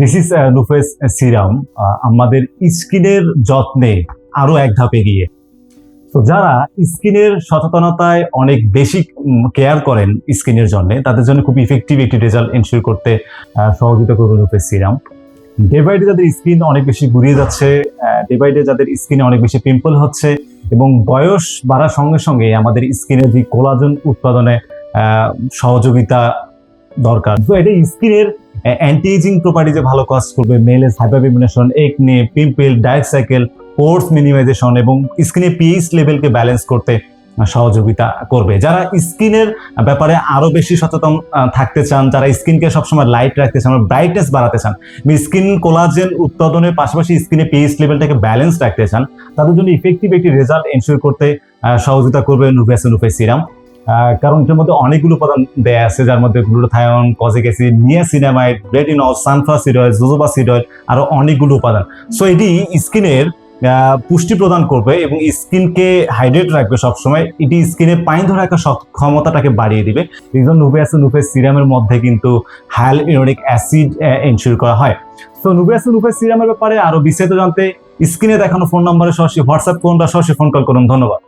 This is নুফেস serum আমাদের স্কিনের যত্নে আরও এক ধাপ এগিয়ে। তো যারা স্কিনের সচেতনতায় অনেক বেশি কেয়ার করেন স্কিনের জন্য, তাদের জন্য খুব ইফেক্টিভ একটি রেজাল্ট এনশিওর করতে সহযোগিতা করবে Nuface serum day by day যাদের স্কিন অনেক বেশি গুড়িয়ে যাচ্ছে ডে বাই ডে যাদের স্কিনে অনেক বেশি পিম্পল হচ্ছে, এবং বয়স বাড়ার সঙ্গে সঙ্গে আমাদের স্কিনের যে কোলাজন উৎপাদনে সহযোগিতা দরকার। তো এটা স্কিনের অ্যান্টি এজিং প্রপার্টিজে ভালো কাজ করবে মেলেস hyperpigmentation acne pimple diet cycle pores minimization এবং স্কিনের পিএইচ লেভেলকে ব্যালেন্স করতে সহযোগিতা করবে। যারা স্কিনের ব্যাপারে আরও বেশি সচেতন থাকতে চান, যারা স্কিনকে সবসময় লাইট রাখতে চান ব্রাইটনেস বাড়াতে চান স্কিন কোলাজেন উৎপাদনের পাশাপাশি স্কিনে পিএইচ লেভেলটাকে ব্যালেন্স রাখতে চান, তাদের জন্য ইফেক্টিভ একটি রেজাল্ট এনশিওর করতে সহযোগিতা করবে নুভেস নুভেস সিরাম। কারণ এটার মধ্যে অনেকগুলো উপাদান দেয়া আছে, যার মধ্যে glutathione, kojic acid, niacinamide, retinol sunflower seed oil jojoba seed oil, আরও অনেকগুলো উপাদান। সো এটি স্কিনের পুষ্টি প্রদান করবে এবং স্কিনকে হাইড্রেট রাখবে সবসময়। এটি স্কিনে পানি ধরে রাখার ক্ষমতাটাকে বাড়িয়ে দিবে। রিজন নুভেস নুভেস সিরামের মধ্যে কিন্তু হাইলোরিক অ্যাসিড এনশিওর করা হয়। তো নুভেস নুভেস সিরামের ব্যাপারে আরও বিস্তারিত জানতে স্ক্রিনে দেখানো ফোন নম্বরে সরাসরি হোয়াটসঅ্যাপ করুন বা সরাসরি ফোন কল করুন। ধন্যবাদ।